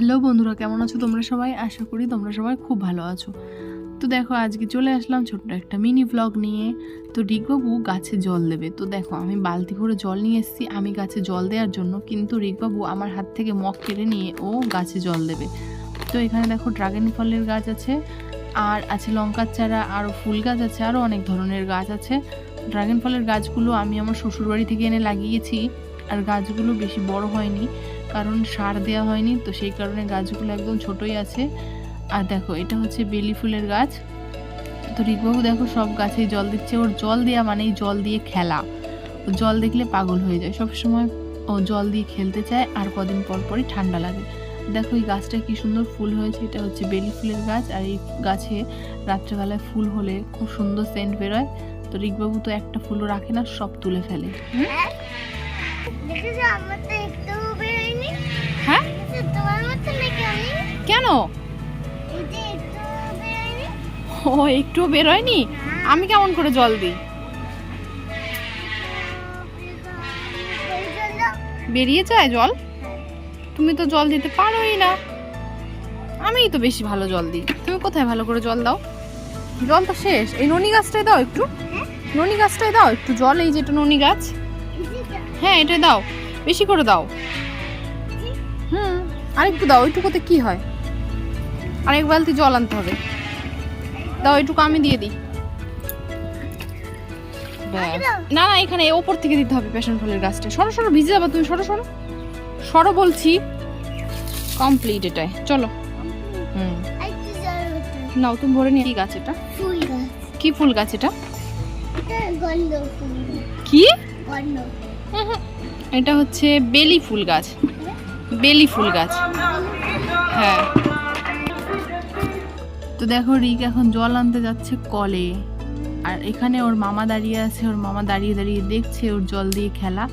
Hello বন্ধুরা, কেমন আছো তোমরা সবাই? আশা করি তোমরা সবাই খুব ভালো আছো। তো দেখো, আজকে চলে আসলাম ছোট্ট একটা মিনি ব্লগ নিয়ে। তো রিকবাবু গাছে জল দেবে। তো দেখো, আমি বালতি ভরে জল নিয়ে এসেছি। আমি গাছে জল দেওয়ার জন্য কিন্তু রিকবাবু আমার হাত থেকে মগ কেড়ে নিয়ে ও গাছে জল দেবে। তো এখানে দেখো, ড্রাগন ফলের গাছ আছে, আর আছে লঙ্কার চারা, আরও ফুল গাছ আছে, আরও অনেক ধরনের গাছ আছে। ড্রাগন ফলের গাছগুলো আমি আমার শ্বশুরবাড়ি থেকে এনে লাগিয়েছি, আর গাছগুলো বেশি বড় হয়নি। কারণ সার দেওয়া হয়নি, তো সেই কারণে গাছগুলো একদম ছোটই আছে। আর দেখো, এটা হচ্ছে বেলি ফুলের গাছ। তো রিকবাবু দেখো, সব গাছেই জল দিচ্ছে। ওর জল দেওয়া মানেই জল দিয়ে খেলা। ও জল দেখলে পাগল হয়ে যায়। সব সময় ও জল দিয়ে খেলতে চায় আর কদিন পর পরই ঠান্ডা লাগে। দেখো এই গাছটা কি সুন্দর ফুল হয়েছে। এটা হচ্ছে বেলি ফুলের গাছ। আর এই গাছে রাত্রেবেলায় ফুল হলে খুব সুন্দর সেন্ট বেরোয়। তো রিকবাবু তো একটা ফুলও রাখে না, সব তুলে ফেলে। দেখেছ? আমার তো একটু কেন? যে একটু বেরোয়নি? ও আমি কেমন করে জল দিই? বেরিয়ে যায় জল? তুমি তো জল দিতে পারোই না। আমিই তো বেশি ভালো জল দিই। তুমি কোথায় ভালো করে জল দাও? জল তো শেষ। এই ননি গাছটায় দাও একটু। ননি গাছটায় দাও। একটু জল, এই যেটা ননি গাছ। হ্যাঁ এটা দাও। বেশি করে দাও। আরেকটু দাও ওইটুকুতে কি হয়? আরেক বালতি জল আনতে হবে। দাও এইটুকু আমি দিয়ে দিই। না না এখানে ওপর থেকে দিতে হবে প্যাশন ফলের গাছটা। সরো সরো ভিজে যাবে তুমি সরো সরো। সরো বলছি। কমপ্লিট এটাই। চলো। হুম। নাও তুমি ভরে নিয়ে গাছ এটা? কি ফুল গাছ এটা? কি? এটা হচ্ছে বেলি ফুল গাছ। বেলি ফুল গাছ। হ্যাঁ। তো দেখো, রিক এখন জল আনতে যাচ্ছে কলে। আর এখানে ওর মামা দাঁড়িয়ে আছে, ওর মামা দাঁড়িয়ে দাঁড়িয়ে দেখছে ওর জল দিয়ে খেলা।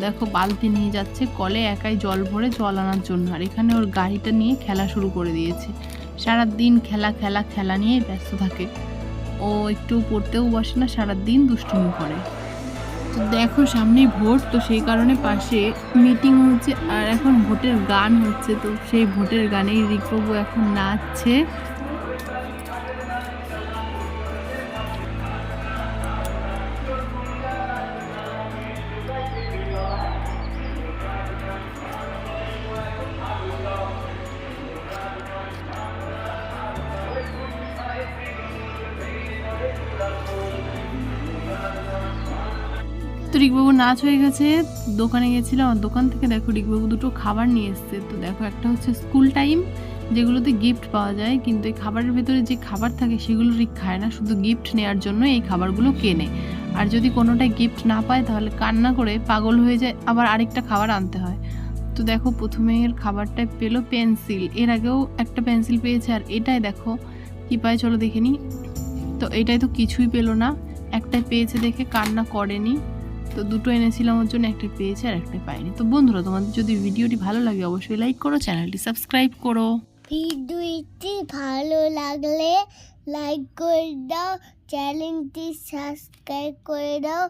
দেখো, বালতি নিয়ে যাচ্ছে কলে, একাই জল ভরে জল আনার জন্য। আর এখানে ওর গাড়িটা নিয়ে খেলা শুরু করে দিয়েছে। সারা দিন খেলা খেলা খেলা নিয়ে ব্যস্ত থাকে। ও একটু পড়তেও বসে না সারা দিন দুষ্টুমি করে। তো দেখো, সামনেই ভোট, তো সেই কারণে পাশে মিটিং হচ্ছে আর এখন ভোটের গান হচ্ছে, তো সেই ভোটের গানেই রিকবু এখন নাচছে। রিকবাবু নাচ হয়ে গেছে, দোকানে গেছিলাম আর দোকান থেকে দেখো রিকবাবু দুটো খাবার নিয়ে এসছে। তো দেখো, একটা হচ্ছে স্কুল টাইম যেগুলোতে গিফট পাওয়া যায়, কিন্তু এই খাবারের ভেতরে যে খাবার থাকে সেগুলো রিক খায় না, শুধু গিফট নেওয়ার জন্য এই খাবারগুলো কেনে। আর যদি কোনোটাই গিফট না পায়, তাহলে কান্না করে পাগল হয়ে যায়, আবার আরেকটা খাবার আনতে হয়। তো দেখো প্রথমে এর খাবারটায় পেল পেন্সিল এর আগেও একটা পেন্সিল পেয়েছে, আর এটাই দেখো, কি পায় চলো দেখে নি। তো এটাই তো কিছুই পেল না, একটাই পেয়েছে দেখে কান্না করেনি। তো দুটো এনেছিলাম, ওর জন্য একটা পেয়েছে আর একটা পাইনি। তো বন্ধুরা, তোমাদের যদি ভিডিওটি ভালো লাগে, অবশ্যই লাইক করো চ্যানেলটি সাবস্ক্রাইব করো। ভিডিওটি ভালো লাগলে লাইক করে দাও চ্যানেলটি সাবস্ক্রাইব করে দাও।